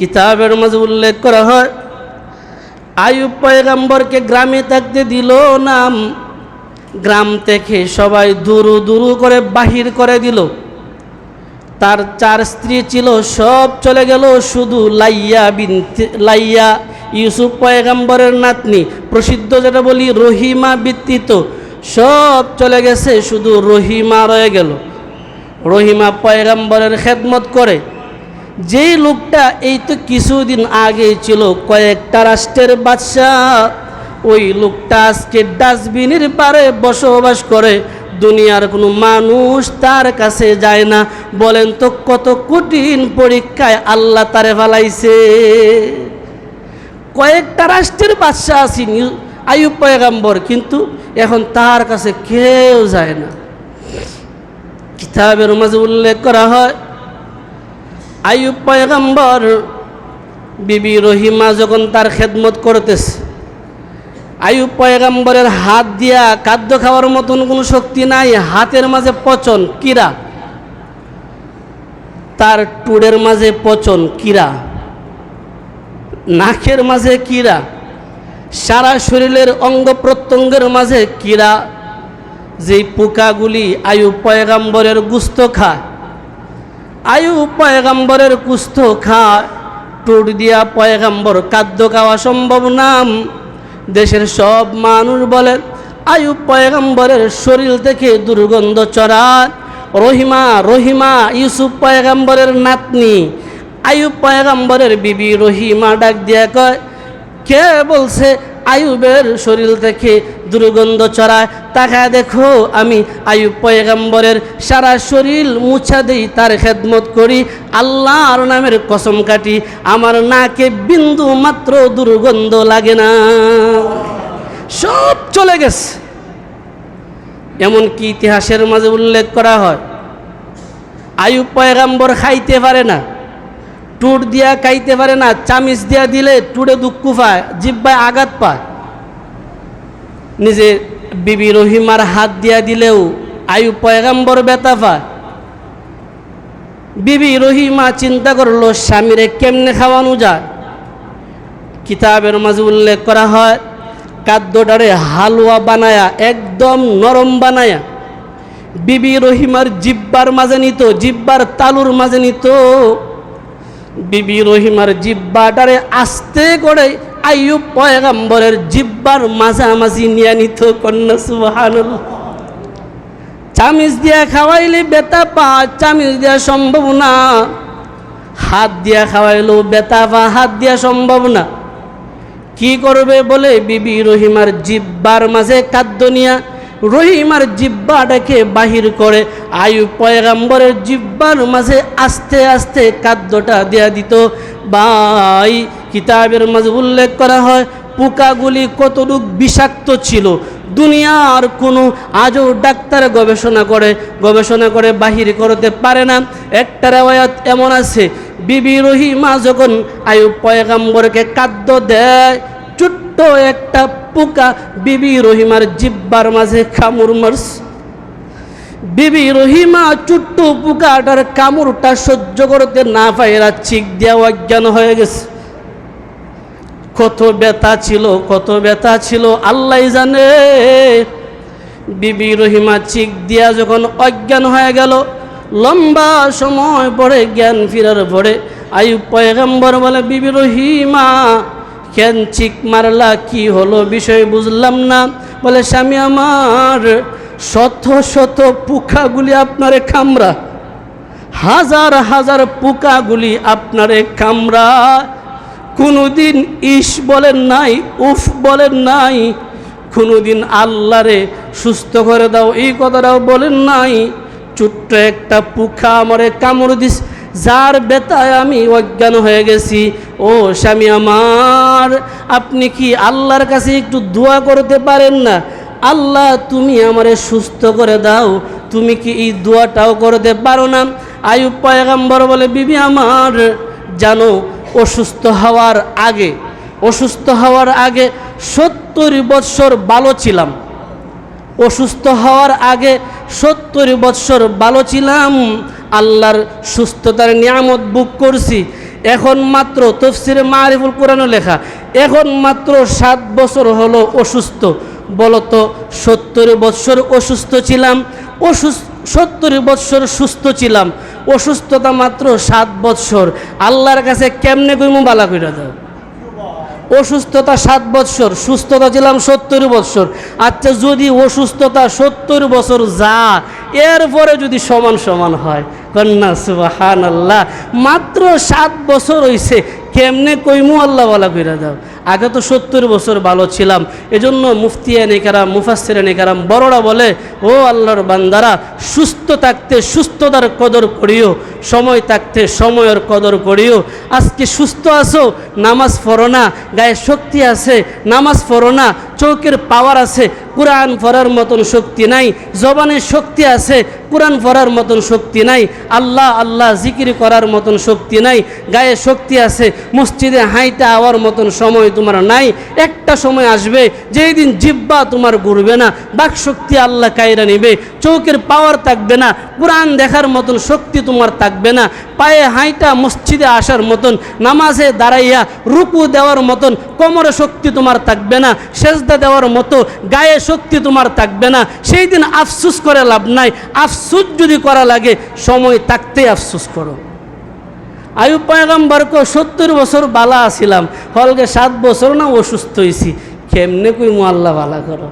কিতাবের মাঝে উল্লেখ করা হয় আয়ুব পয়গাম্বরকে গ্রামে থাকতে দিল নাম, গ্রাম থেকে সবাই দুরু দুরু করে বাহির করে দিল। তার চার স্ত্রী ছিল, সব চলে গেল শুধু লাইয়া বিন লাইয়া ইউসুফ পয়গাম্বরের নাতনি, প্রসিদ্ধ যেটা বলি রহিমা বৃত্তিত সব চলে গেছে শুধু রহিমা রয়ে গেল। রহিমা পয়গাম্বরের খেদমত করে যেই লোকটা এই তো কিছুদিন আগে ছিল, কয়েকটা রাষ্ট্রের বাদশাহ। ওই লোকটা আজকে ডাস্টবিনের পারে বসবাস করে, দুনিয়ার কোনো মানুষ তার কাছে যায় না। বলেন তো, কত কঠিন পরীক্ষায় আল্লাহ তারে ফালাইছে। কয়েকটা রাষ্ট্রের বাদশাহ আছি আয়ুব পয়গাম্বর, কিন্তু এখন তার কাছে কেউ যায় না। কিতাবের মাঝে উল্লেখ করা হয় আয়ুব পয়গাম্বর বিবি রহিমা যখন তার খেদমত করতেছে, আয়ুব পয়গাম্বরের হাত দিয়া খাদ্য খাওয়ার মতন কোনো শক্তি নাই, হাতের মাঝে পচন কিরা? তার টুডের মাঝে পচন কিরা? নাকের মাঝে কিরা? সারা শরীরের অঙ্গ প্রত্যঙ্গের মাঝে কিরা? যেই পোকাগুলি আয়ুব পয়গাম্বরের গুস্ত খায় আয়ু পয়গাম্বরের কুস্থ খা টুট দিয়া পয়গাম্বর খাদ্য খাওয়া সম্ভব নাম। দেশের সব মানুষ বলেন আয়ু পয়গাম্বরের শরীর থেকে দুর্গন্ধ চড়ায় রহিমা রহিমা, ইউসুফ পয়গাম্বরের নাতনি। আয়ুব পয়গাম্বরের বিবি রহিমা ডাক দিয়া কয়, কে বলছে আয়ুবের শরীর থেকে দুর্গন্ধ চড়ায় তাকা দেখো, আমি আয়ুব পয়গাম্বরের সারা শরীর মুছা দিই, তার খেদমত করি। আল্লাহর নামের কসম কাটি, আমার নাকে বিন্দু মাত্র দুর্গন্ধ লাগে না। সব চলে গেছে। এমনকি ইতিহাসের মাঝে উল্লেখ করা হয়, আয়ুব পয়গাম্বর খাইতে পারে না। টুট দিয়া খাইতে পারে না, চামিচ দিয়া দিলে টুটে দুঃখ পায়, জিব্বায় আঘাত পায়। নিজে বিবি রহিমার হাত দিয়া দিলেও আয়ু পয়গাম্বর ব্যথা পায়। বিবি রহিমা চিন্তা করল, স্বামীরে কেমনে খাওয়ানো যায়? কিতাবের মাঝে উল্লেখ করা হয় খাদ্যটারে হালুয়া বানায়া, একদম নরম বানায়া। বিবি রহিমার জিব্বার মাঝে নিত, জিব্বার তালুর মাঝে নিত। বিবি রহিমার জিব্বাটারে আস্তে করে আইয়ুব পয়গাম্বরের জিব্বার মাঝামাঝি নিয়ে নিত কন্যা, সুবহানুল্লাহ। চামিচ দিয়া খাওয়াইলে বেতা পা, চামিচ দিয়া সম্ভব না। হাত দিয়া খাওয়াইলেও বেতা পা, হাত দিয়া সম্ভব না। কি করবে বলে বিবি রহিমার জিব্বার মাঝে খাদ্য নিয়া রহিমার জিব্বাটাকে বাহির করে। আয়ু পয়গাম্বরের জিব্বার মাঝে আস্তে আস্তে খাদ্যটা দেয়া দিত। বাই কিতাবের মাঝে উল্লেখ করা হয়, পোকাগুলি কতটুক বিষাক্ত ছিল। দুনিয়ার কোনো আজও ডাক্তার গবেষণা করে গবেষণা করে বাহির করতে পারে না। একটা রেওয়ায়ত এমন আছে, বিবি রহিমা যখন আয়ু পয়গাম্বরকে খাদ্য দেয় একটা পোকা বিবি রহিমার জিব্বার মাঝে কামড় মারস বিবি রহিমা ছোট্ট পোকাটার কামড়টা সহ্য করতে না পাইরা চিক দেওয়া অজ্ঞান হয়ে গেছে। কত ব্যথা ছিল, কত ব্যথা ছিল আল্লাহ জানে। বিবি রহিমা চিক দিয়া যখন অজ্ঞান হয়ে গেল, লম্বা সময় পরে জ্ঞান ফিরার পরে আয়ুব পয়গম্বর বলে, বিবি রহিমা কেন চিক মারলা, কি হলো বিষয় বুঝলাম না। বলে, স্বামী আমার, শত শত পোকাগুলি আপনারে কামড়া হাজার হাজার পোকাগুলি আপনারে কামড়া কোনোদিন ইস বলেন নাই, উফ বলেন নাই। কোনোদিন আল্লাহরে সুস্থ করে দাও, এই কথাটাও বলেন নাই। ছোট্ট একটা পোকা আমারে কামড় দিস যার বেতায় আমি অজ্ঞান হয়ে গেছি, ও স্বামী আমার, আপনি কি আল্লাহর কাছে একটু দোয়া করতে পারেন না? আল্লাহ, তুমি আমারে সুস্থ করে দাও, তুমি কি এই দোয়াটাও করতে পারো না? আয়ুব পয়গাম্বর বলে, বিবি আমার, জানো, অসুস্থ হওয়ার আগে, অসুস্থ হওয়ার আগে সত্তর বৎসর ভালো ছিলাম। অসুস্থ হওয়ার আগে সত্তর বৎসর ভালো ছিলাম। আল্লাহর সুস্থতার নিয়ামত বুক করছি। এখন মাত্র তফসিরে মারিফুল কোরআনও লেখা। এখন মাত্র সাত বছর হলো অসুস্থ। বলতো, সত্তর বৎসর অসুস্থ ছিলাম, অসুস্থ, সত্তর বৎসর সুস্থ ছিলাম। অসুস্থতা মাত্র সাত বৎসর। আল্লাহর কাছে কেমনে কইমু বালা কইরা দাও? অসুস্থতা সাত বৎসর, সুস্থতা ছিলাম সত্তর বৎসর। আচ্ছা যদি অসুস্থতা সত্তর বছর যা, এরপরে যদি সমান সমান হয় কন্যা সুবাহান আল্লাহ মাত্র সাত বছর হইছে, কেমনে কইমু আল্লাহ বলা কইরা দাও? আগে তো সত্তর বছর ভালো ছিলাম, এজন্য মুফতিয়া মুফাসিরা নেকারাম বড়রা বলে, ও আল্লাহর বান্দারা, সুস্থ থাকতে সুস্থতার কদর করিও, সময় থাকতে সময়ের কদর করিও। আজকে সুস্থ আছো, নামাজ পড়ো না, গায়ে শক্তি আছে, নামাজ পড়ো না চৌকের পাওয়ার আছে কোরআন পড়ার মতন শক্তি নাই, জবানের শক্তি আছে কোরআন পড়ার মতন শক্তি নাই, আল্লাহ আল্লাহ জিকির করার মতন শক্তি নাই, গায়ে শক্তি আছে, মসজিদে হাইতে আওয়ার মতন সময় তোমার নাই, একটা সময় আসবে, যেই দিন জিব্বা তোমার ঘুরবে না, বাক শক্তি আল্লাহ কায়রা নিবে চৌকের পাওয়ার থাকবে না কোরআন দেখার মতন শক্তি তোমার থাকবে না, পায়ে হাইটা মসজিদে আসার মতন, নামাজে দাঁড়াইয়া রুকু দেওয়ার মতন কোমরে শক্তি তোমার থাকবে না সেজদা দেওয়ার মতো গায়ে শক্তি তোমার থাকবে না। সেই দিন আফসুস করে লাভ নাই। আফসুস যদি করা লাগে, সময় থাকতেই আফসুস করো। আয়ুব পয়গম্বরকে সত্তর বছর বালা আসিলাম হলকে সাত বছর না অসুস্থ হয়েছি কেমনে কই মু আল্লাহ বালা করো?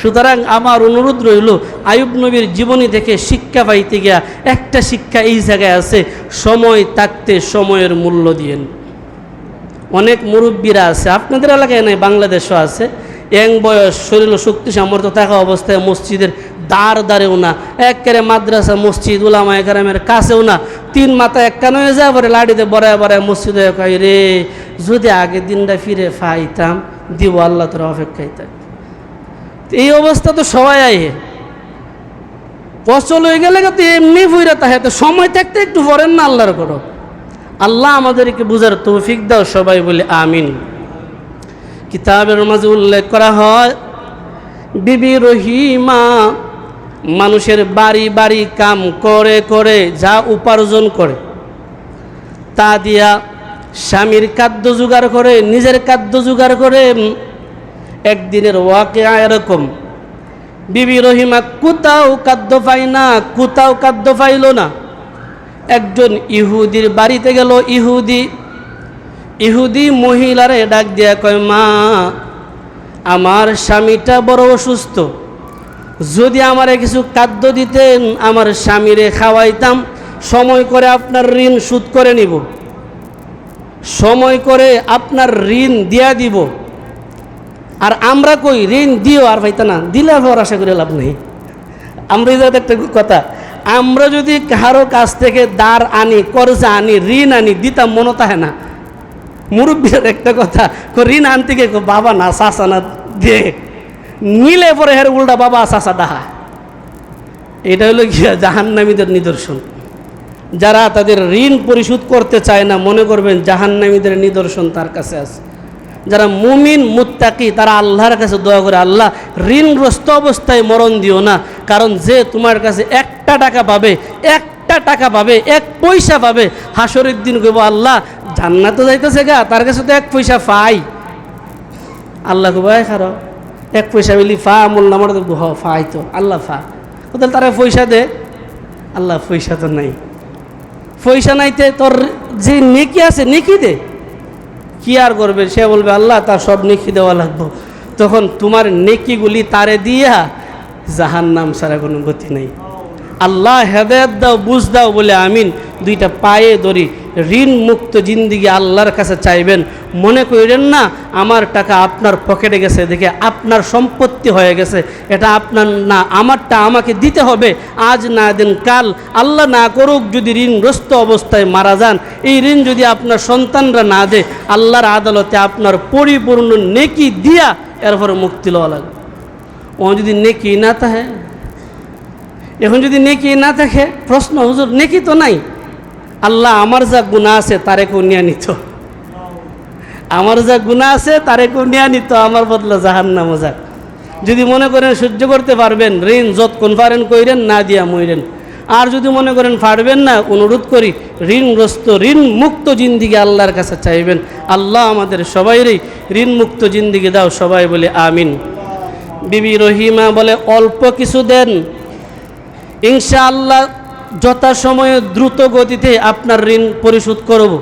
সুতরাং আমার অনুরোধ রইল, আয়ুব নবীর জীবনী থেকে শিক্ষা পাইতে গিয়া একটা শিক্ষা এই জায়গায় আছে, সময় থাকতে সময়ের মূল্য দিয়েন। অনেক মুরব্বীরা আছে। আপনাদের এলাকায় নাই, বাংলাদেশও আছে। এং বয়স, শরীর শক্তি সামর্থ্য থাকা অবস্থায় মসজিদের দাঁড় দাঁড়েও না, একেবারে মাদ্রাসা মসজিদ, উলামা একরামের কাছেও না। তিন মাথা একখান হয়ে যায়, পরে লাড়িতে বড়ায় বড়ায় মসজিদে কয়, রে, যদি আগের দিনটা ফিরে পাইতাম, দিব আল্লাহ তোরা অপেক্ষায় থাক। এই অবস্থা তো সবাই আইহে অচল হয়ে গেলে তো এমনি ফুইরা তাহে তো সময় থাকতে একটু পড়েন না আল্লাহর করো আল্লাহ আমাদেরকে বুঝার তৌফিক দাও, সবাই বলে আমিন। কিতাবের মাঝে উল্লেখ করা হয়, বিবি রহিমা মানুষের বাড়ি বাড়ি কাম করে করে যা উপার্জন করে, তা দিয়া স্বামীর খাদ্য জোগাড় করে, নিজের খাদ্য জোগাড় করে, একদিনের ওয়াকে এরকম, বিবি রহিমা, কোথাও খাদ্য পাই না, কোথাও খাদ্য পাইল না। একজন ইহুদির বাড়িতে গেল ইহুদি। ইহুদি মহিলারে ডাক দিয়া কয়, মা, আমার স্বামীটা বড় অসুস্থ। যদি আমারে কিছু খাদ্য দিতেন, আমার স্বামীরে খাওয়াইতাম, সময় করে আপনার ঋণ শোধ করে নিব। সময় করে আপনার ঋণ দিয়া দিব। আর আমরা কই, ঋণ দিও আর ভাইতা না দিলে আর আশা করে লাভ নেই। আমরা একটা কথা আমরা যদি কারও কাছ থেকে দাঁড় আনি, কর্জা আনি, ঋণ আনি, দিতাম মনে তাহে না। মুরব্বীর একটা কথা ঋণ আনতে গিয়ে বাবা না চাষা না, দে। নিলে পরে হের উল্টা বাবা চাষা ডাহা। এটা হলো গিয়া জাহান্নামীদের নিদর্শন। যারা তাদের ঋণ পরিশোধ করতে চায় না, মনে করবেন জাহান্নামীদের নিদর্শন তার কাছে আছে। যারা মুমিন, মুত্তাকি, তারা আল্লাহর কাছে দয়া করে, আল্লাহ, ঋণগ্রস্ত অবস্থায় মরণ দিও না, কারণ যে তোমার কাছে একটা টাকা পাবে, একটা টাকা পাবে, এক পয়সা পাবে। হাসরের দিন কইব, আল্লাহ, জান্নাত তো যাইতেছে গা, তার কাছে তো এক পয়সা পাই। আল্লাহ কইব, "এই খারো, এক পয়সা বলি ফা আমল নামার হ, ফাই তো, আল্লাহ ফা। কোথায় তারা পয়সা দে। আল্লাহ, পয়সা তো নাই। পয়সা নাইতে তোর যে নেকি আছে, নেকি দে। কি আর করবে? সে বলবে, আল্লাহ, তার সব নেকি দেওয়া লাগবো। তখন তোমার নেকিগুলি তারে দিয়া জাহান নাম ছাড়া কোনো গতি নেই। আল্লাহ হেদায়ত দাও, বুঝ দাও বলে আমিন। দুইটা পায়ে ধরি। ঋণ মুক্ত জিন্দিগি আল্লাহর কাছে চাইবেন। মনে করেন না, আমার টাকা আপনার পকেটে গেছে, দেখে আপনার সম্পত্তি হয়ে গেছে। এটা আপনার না, আমারটা আমাকে দিতে হবে। আজ না দিন, কাল আল্লাহ না করুক যদি ঋণগ্রস্ত অবস্থায় মারা যান। এই ঋণ যদি আপনার সন্তানরা না দেয়, আল্লাহর আদালতে আপনার পরিপূর্ণ নেকি দিয়া এরপরে মুক্তি লওয়া লাগবে। ও যদি নেকি না থাকে এখন যদি নেকি না থাকে প্রশ্ন, হুজুর, নেকি তো নাই? আল্লাহ, আমার যা গুণা আছে, তারে নিয়ে নিত। আমার যা গুণা আছে, তারে নিয়ে নিত, আমার বদলা জাহান নামো যাক। যদি মনে করেন সহ্য করতে পারবেন, ঋণ, যত কোন কইরেন, না দিয়া মইরেন। আর যদি মনে করেন পারবেন না, অনুরোধ করি, ঋণগ্রস্ত ঋণ মুক্ত জিন্দিগি আল্লাহর কাছে চাইবেন। আল্লাহ আমাদের সবাইরই ঋণ মুক্ত জিন্দিগি দাও সবাই বলে আমিন। বিবি রহিমা বলে, অল্প কিছু দেন ইনশাআল্লাহ যথাসময়ে দ্রুত গতিতে আপনার ঋণ পরিশোধ করব।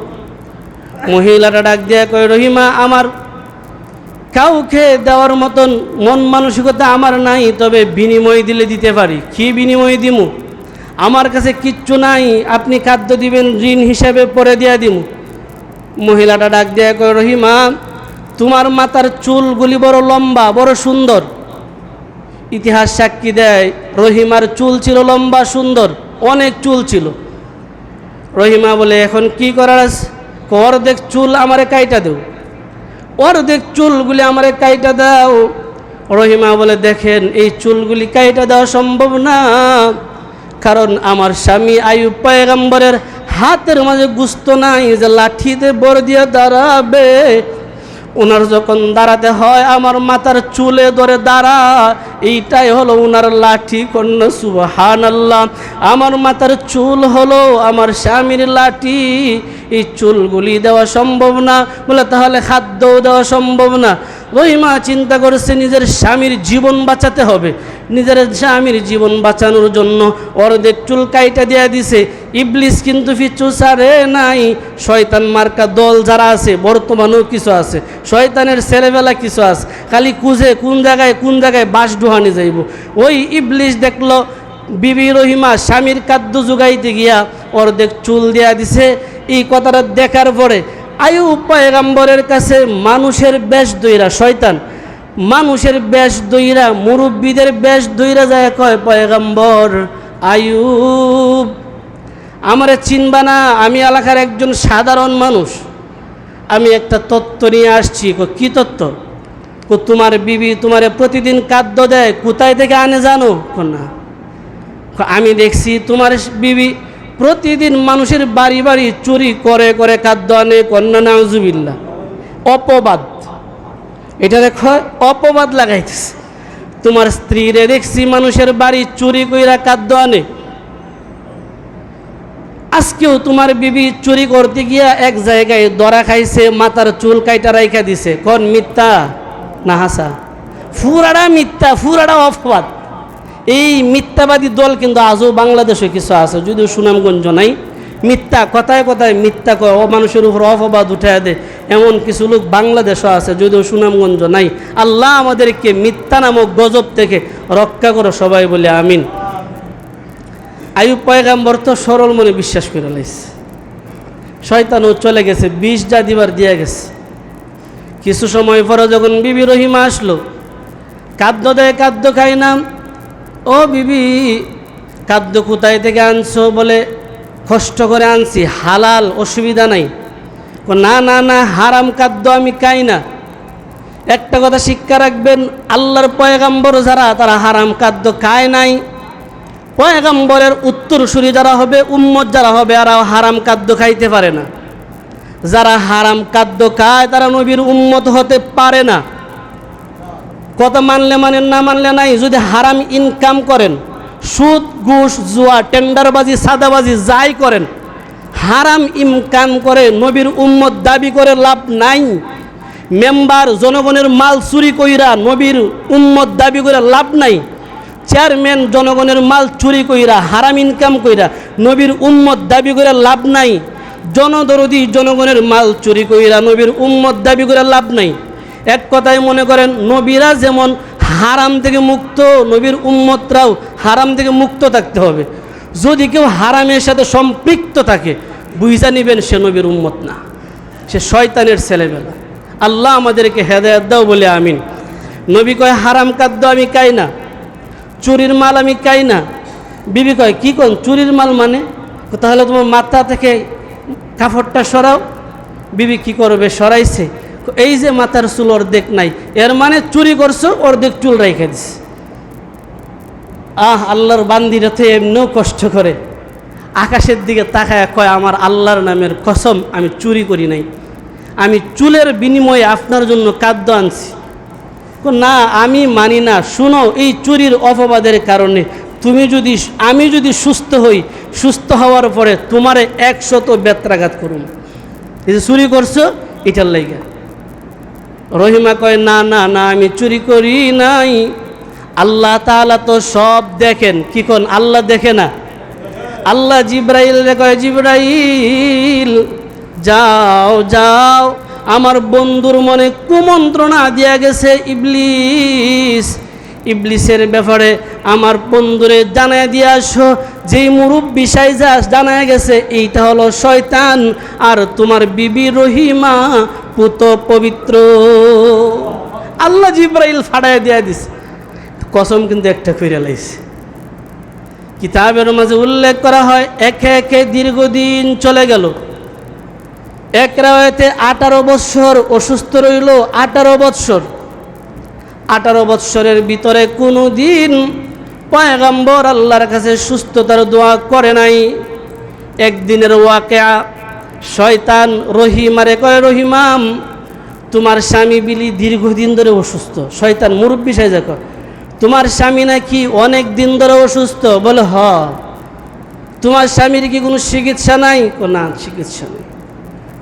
মহিলাটা ডাক দিয়া কয়, রহিমা, আমার কাউকে দেওয়ার মতন মন মানসিকতা আমার নাই, তবে বিনিময় দিলে দিতে পারি। কি বিনিময় দিমু? আমার কাছে কিচ্ছু নাই, আপনি খাদ্য দিবেন, ঋণ হিসাবে পরে দিয়া দিমু। মহিলাটা ডাক দেয়া কয়, রহিমা, তোমার মাথার চুলগুলি বড় লম্বা, বড় সুন্দর। ইতিহাস সাক্ষী দেয়, রহিমার চুল ছিল লম্বা, সুন্দর, অনেক চুল ছিল। রহিমা বলে, এখন কি করার আছে? অর্ধেক চুল আমারে কাইটা দেও। অর্ধেক চুলগুলি আমারে কাইটা দাও। রহিমা বলে, দেখেন, এই চুলগুলি কাইটা দেওয়া সম্ভব না। কারণ আমার স্বামী আয়ুব পয়গম্বরের হাতের মাঝে গুস্ত নাই যে লাঠিতে বড় দিয়ে দাঁড়াবে। ওনার যখন দাঁড়াতে হয়, আমার মাথার চুলে ধরে দাঁড়া এইটাই হলো ওনার লাঠি কন্যা সুবহান আল্লাহ আমার মাথার চুল হলো আমার স্বামীর লাঠি। এই চুলগুলি দেওয়া সম্ভব না। বলে, তাহলে খাদ্যও দেওয়া সম্ভব না। রহিমা চিন্তা করেছে নিজের স্বামীর জীবন বাঁচাতে হবে। নিজের স্বামীর জীবন বাঁচানোর জন্য অর্ধেক চুল কাইটা দেয়া দিছে। ইবলিস কিন্তু পিছু সারে নাই। শয়তান মার্কা দল যারা আছে, বর্তমানেও কিছু আছে। শয়তানের ছেলেবেলা কিছু আছে। খালি কুজে কোন জায়গায় কোন জায়গায় বাস ডুহানি যাইব। ওই ইবলিস দেখল, বিবি রহিমা স্বামীর কাদ্য যোগাইতে গিয়া অর্ধেক চুল দেয়া দিছে। এই কথাটা দেখার পরে আয়ু পয়গাম্বরের কাছে মানুষের বেশ দইরা, শয়তান। মানুষের বেশ দইরা, মুরব্বীদের বেশ দইরা যায় কয় পয়গাম্বর? আয়ুব আমারে চিনবা না, আমি এলাকার একজন সাধারণ মানুষ। আমি একটা তত্ত্ব নিয়ে আসছি, কো, কি তত্ত্ব? কো, তোমার বিবি তোমারে প্রতিদিন খাদ্য দেয়, কোথায় থেকে আনে জানো? না। আমি দেখছি তোমার বিবি প্রতিদিন মানুষের বাড়ি বাড়ি চুরি করে করে খাদ্য আনে, কন্যা নাউজুবিল্লা অপবাদ। এটা দেখো, অপবাদ লাগাইতেছে। তোমার স্ত্রীরে দেখছি মানুষের বাড়ি চুরি কইরা খাদ্য আনে। আজকেও তোমার বিবি চুরি করতে গিয়া এক জায়গায় দরা খাইছে, মাথার চুল কাইটা রাইখা দিছে। কোন মিথ্যা? না হাসা। ফুরাড়া মিথ্যা, ফুরাড়া অপবাদ। এই মিথ্যাবাদী দল কিন্তু আজও বাংলাদেশে কিছু আছে, যদিও সুনামগঞ্জ নাই। মিথ্যা, কথায় কথায় মিথ্যা কয়, ও মানুষের উপর অপবাদ উঠায় দেয়। এমন কিছু লোক বাংলাদেশও আছে, যদিও সুনামগঞ্জ নাই। আল্লাহ আমাদেরকে মিথ্যা নামক গজব থেকে রক্ষা করো সবাই বলে আমিন। আয়ুব পয়গাম্বর তো সরল মনে বিশ্বাস করে লাইছে। শয়তানও চলে গেছে, বিষ যা দিবার দিয়া গেছে। কিছু সময় পরে যখন বিবি রহিমা আসলো খাদ্য দেয় খাদ্য খাই না ও বিবি খাদ্য কোথায় থেকে আনছো বলে কষ্ট করে আনছি, হালাল অসুবিধা নাই। না না না, হারাম খাদ্য আমি খাই না। একটা কথা শিক্ষা রাখবেন, আল্লাহর পয়গাম্বর যারা, তারা হারাম খাদ্য খায় নাই। পয়গাম্বরের উত্তরসূরি যারা হবে, উম্মত যারা হবে আর হারাম খাদ্য খাইতে পারে না। যারা হারাম খাদ্য খায়, তারা নবীর উম্মত হতে পারে না। কথা মানলে মানেন, না মানলে নাই। যদি হারাম ইনকাম করেন, সুদ, ঘুষ, জুয়া, টেন্ডারবাজি, সাদাবাজি যাই করেন, হারাম ইনকাম করে নবীর উম্মত দাবি করে লাভ নাই। মেম্বার জনগণের মাল চুরি কইরা নবীর উম্মত দাবি করে লাভ নাই। চেয়ারম্যান জনগণের মাল চুরি কইরা, হারাম ইনকাম কইরা নবীর উম্মত দাবি করে লাভ নাই। জনদরদি জনগণের মাল চুরি কইরা নবীর উম্মত দাবি করে লাভ নাই। এক কথায় মনে করেন, নবীরা যেমন হারাম থেকে মুক্ত, নবীর উম্মতরাও হারাম থেকে মুক্ত থাকতে হবে। যদি কেউ হারামের সাথে সম্পৃক্ত থাকে, বুঝা নিবেন সে নবীর উম্মত না। সে শয়তানের ছেলেবেলা আল্লাহ আমাদেরকে হেদায়ত দাও বলে আমিন। নবী কয়, হারাম খাদ্য আমি খাই না। চুরির মাল আমি খাই না। বিবি কয়, কী কোন? চুরির মাল মানে? তাহলে তোমার মাথা থেকে কাপড়টা সরাও। বিবি কি করবে? সরাইছে। এই যে মাথার চুল অর্ধেক নাই, এর মানে চুরি করছ, অর্ধেক চুল রেখে দিছে। আহ, আল্লাহর বান্দিরা তো এমনিও কষ্ট করে। আকাশের দিকে তাকায় কয়, আমার আল্লাহর নামের কসম আমি চুরি করি নাই। আমি চুলের বিনিময়ে আপনার জন্য খাদ্য আনছি। না, আমি মানি না। শুনো, এই চুরির অপবাদের কারণে তুমি যদি, আমি যদি সুস্থ হই, সুস্থ হওয়ার পরে তোমারে একশত বেত্রাঘাত করুন এই যে চুরি করছ, এটার লাইগা। রহিমা কয়, না না না, আমি চুরি করি নাই। আল্লাহ তালা তো সব দেখেন। কি কোন? আল্লাহ দেখে না। আল্লাহ জিব্রাইল কয়, জিব্রাইল, যাও যাও। আমার বন্ধুর মনে কুমন্ত্রণা দিয়া গেছে ইবলিস। ইবলিসের ব্যাপারে আমার বন্ধুরে জানায় দিয়ে আসো। যেই মুরব্বী সাইজাস জানায় গেছে, এইটা হলো শয়তান আর তোমার বিবি রহিমা, পুত পবিত্র। আল্লাহ জিব্রাইল ফাড়ায় দিয়া দিছে। কসম কিন্তু একটা কইরা লাইছে। কিতাবের মাঝে উল্লেখ করা হয়, একে একে দীর্ঘদিন চলে গেল। এক রাওয়াতে আঠারো বৎসর অসুস্থ রইল, আঠারো বৎসর। আঠারো বৎসরের ভিতরে কোনো দিন পয়গাম্বর আল্লাহর কাছে সুস্থতার দোয়া করে নাই। একদিনের ওয়াকেয়া, শয়তান রহিমারে কয় রহিমাম তোমার স্বামী বিলি দীর্ঘদিন ধরে অসুস্থ। শয়তান মুরব্বী কয় তোমার স্বামী নাকি অনেক দিন ধরে অসুস্থ? বলে, হ। তোমার স্বামীর কি কোনো চিকিৎসা নাই? না, চিকিৎসা নেই।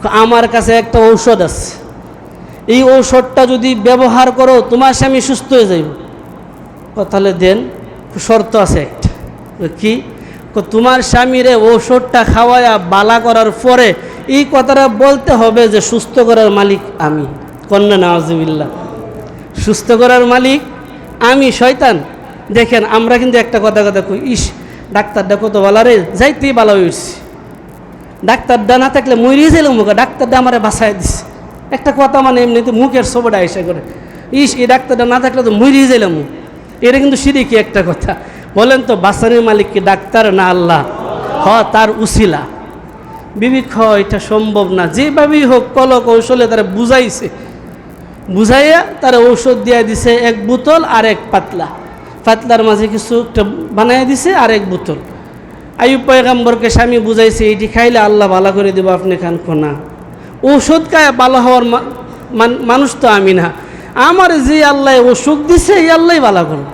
আমার কাছে একটা ঔষধ আছে। এই ঔষধটা যদি ব্যবহার করো তোমার স্বামী সুস্থ হয়ে যাইব। তাহলে দেন শর্ত আছে একটা। কো, তোমার স্বামীরে ঔষধটা খাওয়ায়া বালা করার পরে এই কথাটা বলতে হবে যে সুস্থ করার মালিক আমি। কন্যা নওয়াজবিল্লা সুস্থ করার মালিক আমি শয়তান। দেখেন আমরা কিন্তু একটা কথা কথা কই ইস ডাক্তারটা কত বলা রে যাইতেই ভালো হয়েছি ডাক্তারটা না থাকলে মরিয়ে যাইলাম মুখে ডাক্তারটা আমারে বাসায় দিছে। একটা কথা মানে এমনিতে মুখের সবটা এসে করে। ইস, এই ডাক্তারটা না থাকলে তো মরিয়ে যাইলাম। এটা কিন্তু সিরিকি একটা কথা। বলেন তো, বাসানের মালিক কি ডাক্তার না আল্লাহ? হ, তার উসিলা। বিবি খ, এটা সম্ভব না। যেভাবেই হোক কল কৌশলে তারা বুঝাইছে। বুঝাইয়া তারা ঔষধ দিয়া দিছে এক বোতল আর এক পাতলা। পাতলার মাঝে কিছু একটা বানাইয়া দিছে আর এক বোতল। আয়ুব পয়গাম্বরকে স্বামী বুঝাইছে এটি খাইলে আল্লাহ ভালো করে দেবো, আপনি খান খোনা। ঔষধ খায়, ভালো হওয়ার মান- মানুষ তো আমি না। আমার যে আল্লাহ অসুখ দিছে, এই আল্লাহ ভালো করবে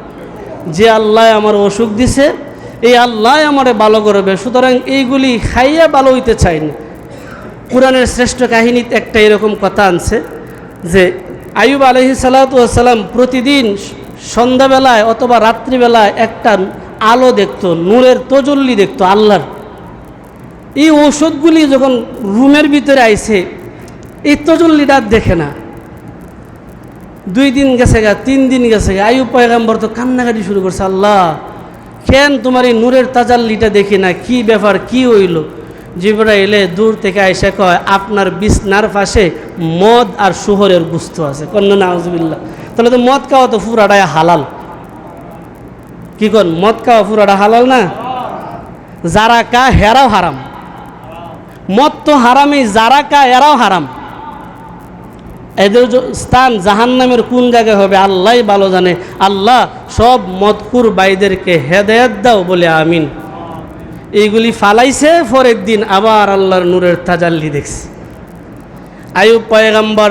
যে আল্লাহ আমার অসুখ দিছে, এই আল্লাহ আমারে ভালো করবে। সুতরাং এইগুলি খাইয়া ভালো হইতে চাই না। কোরআনের শ্রেষ্ঠ কাহিনীতে একটা এরকম কথা আনছে যে আয়ুব আলহি সালাতাম প্রতিদিন সন্ধ্যাবেলায় অথবা রাত্রিবেলায় একটা আলো দেখতো, নূরের তজল্লি দেখতো আল্লাহর। এই ঔষধগুলি যখন রুমের ভিতরে আইছে এই তজল্লিটা আর দেখে না। দুই দিন গেছে গা, তিন দিন গেছে গা। আয়ুব পয়গাম্বর তো কান্নাকাটি শুরু করছে, আল্লাহ, কেন তোমার এই নূরের তাজাল্লিটা দেখি না? কি ব্যাপার, কি হইল? জিবরা এলে দূর থেকে আইসা কয়, আপনার বিছনার পাশে মদ আর শুহরের গুস্ত আছে। কন্যা নাউজবিল্লা তাহলে তো মদ খাওয়া তো পুরাটাই হালাল। কি কন, মদ খাওয়া পুরাটা হালাল না? যারা কা হেরাও হারাম। মদ তো হারামই, যারা কা এরাও হারাম। এদের স্থান জাহান্নামের কোন জায়গায় হবে আল্লাহ ভালো জানে। আল্লাহ সব মদকুর বাইদেরকে হেদায়ত দাও বলে আমিন। এইগুলি ফালাইছে, পরের দিন আবার আল্লাহর নূরের তাজাল্লি দেখছি। আয়ুব পয়গাম্বর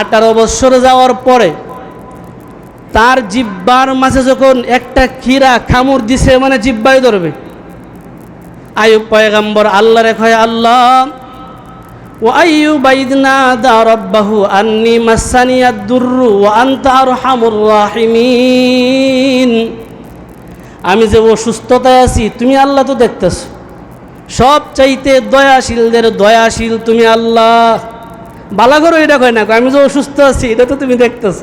আঠারো বৎসর যাওয়ার পরে তার জিব্বার মাঝে যখন একটা খিরা খামুর দিছে মানে জিব্বাই ধরবে। আয়ুব পয়গাম্বর আল্লাহ রেখয় আল্লাহ وأيوب إذ نادى ربه أني مسني الضر وأنت أرحم الراحمين আমি যে অসুস্থতায় আছি তুমি আল্লাহ তো দেখতেছ সব চাইতে দয়াশীলদের দয়াশীল তুমি আল্লাহ বালা করো এটা কয় না কয়, আমি যে অসুস্থ আছি এটা তো তুমি দেখতেছ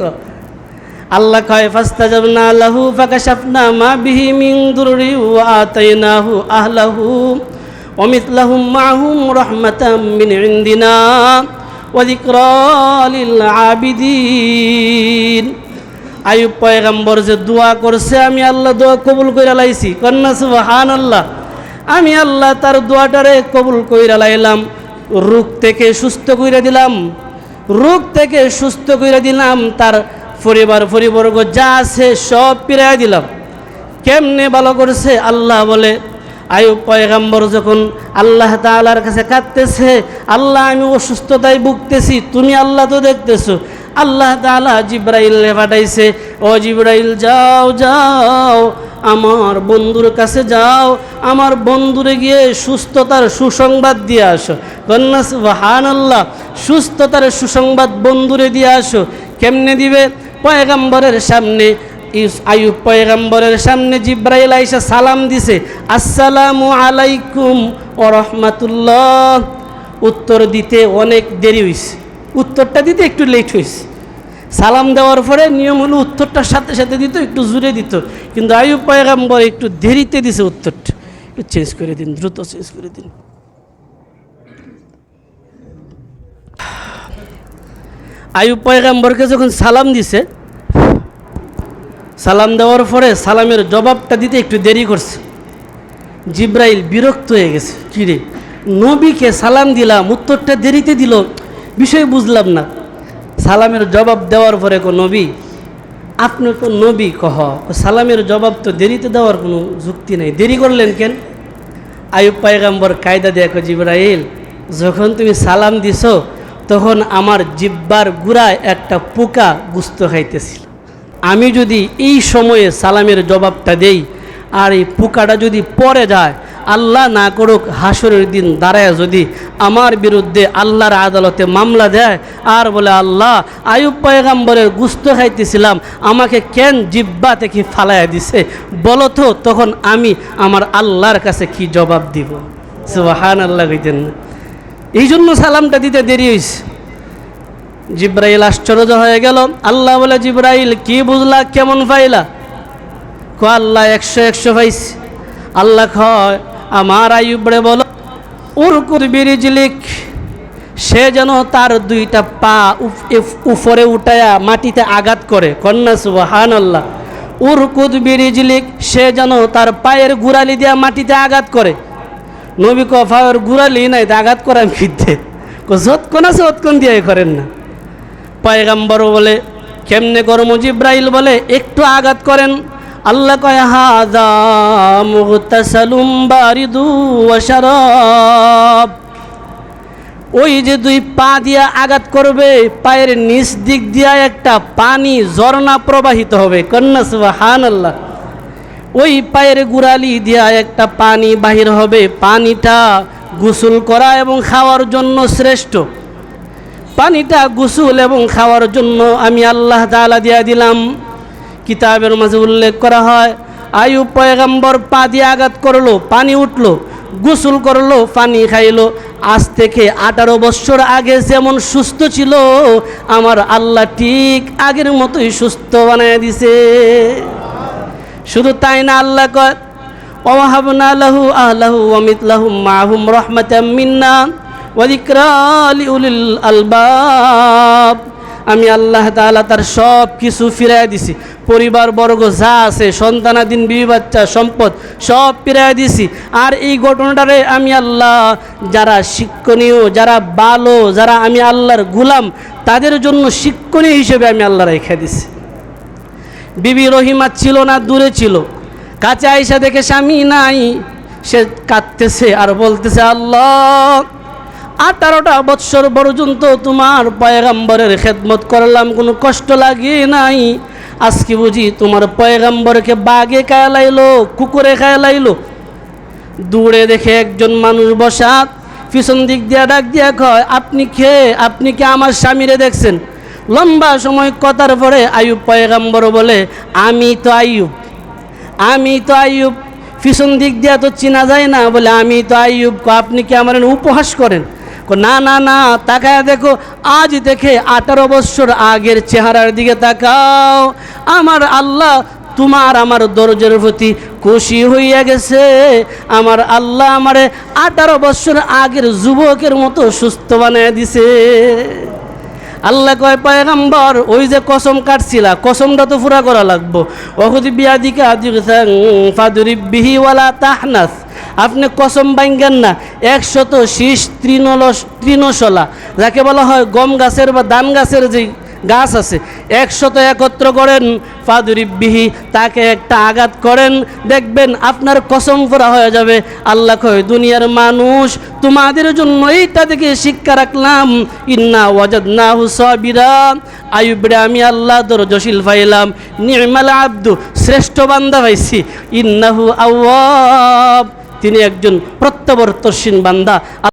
আল্লাহ কয় ফাস্তাজাবনা লাহু ফাকাশাফনা মা বিহি মিন দুররি ওয়া আতাইনাহু আহলাহু ومثلهم معهم رحمة من عندنا وذكرى للعابدين আয়ুব পয়গাম্বর যে দোয়া করছে আমি আল্লাহ দোয়া কবুল কইরা লাইছি কন্যা সুবহান আল্লাহ আমি আল্লাহ তার দোয়াটারে কবুল কইরা লাইলাম রোগ থেকে সুস্থ কইরা দিলাম রোগ থেকে সুস্থ কইরা দিলাম তার পরিবার পরিবর্গ যা আছে সব পিরাই দিলাম কেমনে ভালো করছে আল্লাহ বলে আয়ুব পয়গাম্বর যখন আল্লাহ তাআলার কাছে কাঁদতেছে, আল্লাহ আমি অসুস্থতায় ভুগতেছি, তুমি আল্লাহ তো দেখতেছো। আল্লাহ তাআলা জিব্রাইল পাঠাইছে, ও জিব্রাইল, যাও যাও, আমার বন্ধুর কাছে যাও, আমার বন্ধুরে গিয়ে সুস্থতার সুসংবাদ দিয়ে আসো। কন্যা হান আল্লাহ সুস্থতার সুসংবাদ বন্ধুরে দিয়ে আসো। কেমনে দিবে? পয়গাম্বরের সামনে আইয়ুব পয়গাম্বরের সামনে জিব্রাইল আইসা সালাম দিছে, আসসালামু আলাইকুম ও রহমাতুল্লাহ। উত্তর দিতে অনেক দেরি হয়েছে উত্তরটা দিতে একটু লেট হয়েছে সালাম দেওয়ার পরে নিয়ম হলো উত্তরটার সাথে সাথে দিত, একটু জুড়ে দিত। কিন্তু আয়ুব পয়গাম্বর একটু দেরিতে দিছে উত্তরটা। একটু চেঞ্জ করে দিন, দ্রুত চেঞ্জ করে দিন। আয়ুব পয়গাম্বরকে যখন সালাম দিছে সালাম দেওয়ার পরে সালামের জবাবটা দিতে একটু দেরি করছে। জিব্রাইল বিরক্ত হয়ে গেছে। কিরে নবীকে সালাম দিলাম, উত্তরটা দেরিতে দিল, বিষয় বুঝলাম না। সালামের জবাব দেওয়ার পরে কো, নবী, আপনি তো নবী কহ। সালামের জবাব তো দেরিতে দেওয়ার কোনো যুক্তি নেই। দেরি করলেন কেন? আয়ুব পায়গাম্বর কায়দা দেখো জিব্রাইল, যখন তুমি সালাম দিছো, তখন আমার জিব্বার গুড়ায় একটা পোকা গুস্ত খাইতেছিল। আমি যদি এই সময়ে সালামের জবাবটা দেই আর এই পোকাটা যদি পরে যায়, আল্লাহ না করুক হাসরের দিন দাঁড়ায় যদি আমার বিরুদ্ধে আল্লাহর আদালতে মামলা দেয়, আর বলে, আল্লাহ, আয়ুব পয়গাম্বরের গুস্ত খাইতেছিলাম, আমাকে কেন জিব্বা থেকে ফালাইয়া দিছে? বলো তো, তখন আমি আমার আল্লাহর কাছে কি জবাব দিব? সুবাহান আল্লাহ কইতেন না। এই জন্য সালামটা দিতে দেরি হয়েছে জিব্রাইল আশ্চর্য হয়ে গেল। আল্লাহ বলে, জিব্রাইল, কি বুঝলা? কেমন পাইলা ক আল্লাহ একশো একশো পাইছি আল্লাহ কয়, আমার আয়ুবরে বলো উরকুর বিরিজলিক সে যেন তার দুইটা পা উপরে উঠায়া মাটিতে আঘাত করে। কন্যা সুবাহান আল্লাহ উরকুদ বিরিজলিক সে যেন তার পায়ের গুড়ালি দিয়া মাটিতে আঘাত করে। নবী কফায়ের গুড়ালি নাই আঘাত করাম ফিরতে যতক্ষণ আছে অতক্ষণ দিয়ে করেন না। পয়গাম্বর বলে, কেমনে গরম জিব্রাইল বলে, একটু আঘাত করেন। আল্লাহ কয় মুগতাসালুম বারিদু ওই যে দুই পা দিয়া আঘাত করবে, পায়ের নিচ দিক দিয়া একটা পানি ঝর্ণা প্রবাহিত হবে। কন্যা সুবহান আল্লাহ ওই পায়ের গুড়ালি দিয়া একটা পানি বাহির হবে। পানিটা গোসল করা এবং খাওয়ার জন্য শ্রেষ্ঠ। পানিটা গোসল এবং খাওয়ার জন্য আমি আল্লাহ তাআলা দিয়া দিলাম। কিতাবের মাঝে উল্লেখ করা হয় আয়ু পয়গাম্বর পা দিয়ে আঘাত করল, পানি উঠল, গোসল করল, পানি খাইলো। আজ থেকে আঠারো বছর আগে যেমন সুস্থ ছিল, আমার আল্লাহ ঠিক আগের মতোই সুস্থ বানায় দিছে। শুধু তাই না আল্লাহ কয়, ওয়াহাবনা লাহু আহলাহু অমিত লাহু মাহুম রহমাতাম মিন্না। আমি আল্লাহ তাআলা তার সব কিছু ফিরাই দিছি। পরিবার, বর্গ যা আছে সন্তানাধীন বিবি, বাচ্চা, সম্পদ, সব ফিরাই দিছি। আর এই ঘটনাটারে আমি আল্লাহ যারা শিক্ষণীয়, যারা ভালো, যারা আমি আল্লাহর গুলাম, তাদের জন্য শিক্ষণীয় হিসেবে আমি আল্লাহ রেখে দিছি। বিবি রহিমা ছিল না, দূরে ছিল। কাছে আইসা দেখে স্বামী নাই। সে কাঁদতেছে আর বলতেছে, আল্লাহ আঠারোটা বৎসর পর্যন্ত তোমার পয়গাম্বরের খেদমত করলাম, কোনো কষ্ট লাগে নাই। আজকে বুঝি তোমার পয়গাম্বরকে বাঘে খায় লাইলো কুকুরে খায় লাইলো দূরে দেখে একজন মানুষ বসা, পিছন দিক দিয়া ডাক দিয়া কয়, আপনি খেয়ে আপনি কি আমার স্বামীরে দেখছেন? লম্বা সময় কথার পরে আয়ুব পয়গাম্বর বলে, আমি তো আয়ুব আমি তো আয়ুব পিছন দিক দিয়া তো চেনা যায় না, বলে, আমি তো আয়ুব আপনি কি আমার উপহাস করেন? না না না, তাকায় দেখো, আজ দেখে আঠারো বছর আগের চেহারার দিকে তাকাও। আমার আল্লাহ তোমার আমার দরজের প্রতি খুশি হইয়া গেছে। আমার আল্লাহ আমারে আঠারো বছর আগের যুবকের মতো সুস্থ বানিয়ে দিছে। আল্লাহ কয়, পয়গাম্বর, ওই যে কসম কাটছিলা, কসমটা তো পুরা করা লাগবো। অহুদি বিয়াদিকে আদিসাং ফাদুরি বিহিওয়ালা তাহনাস। আপনি কসম বাইঙ্গান না, একশত শীষ তৃণল তৃণশলা, যাকে বলা হয় গম গাছের বা ধান গাছের যে গাছ আছে, একশত একত্র করেন ফাদুরিবিহি তাকে একটা আঘাত করেন, দেখবেন আপনার কসম করা হয়ে যাবে। আল্লাহ কয়, দুনিয়ার মানুষ, তোমাদের জন্য এইটা থেকে শিক্ষা রাখলাম। ইন্না ওয়াজাদ না হুসবিরা আয়ুবরে আমি আল্লাহ দরজশীল পাইলাম। নির্মালা আব্দু, শ্রেষ্ঠ বান্দা পাইছি। ইন্নাহু আওয়াব। তিনি একজন প্রত্যাবর্তনশীল বান্দা।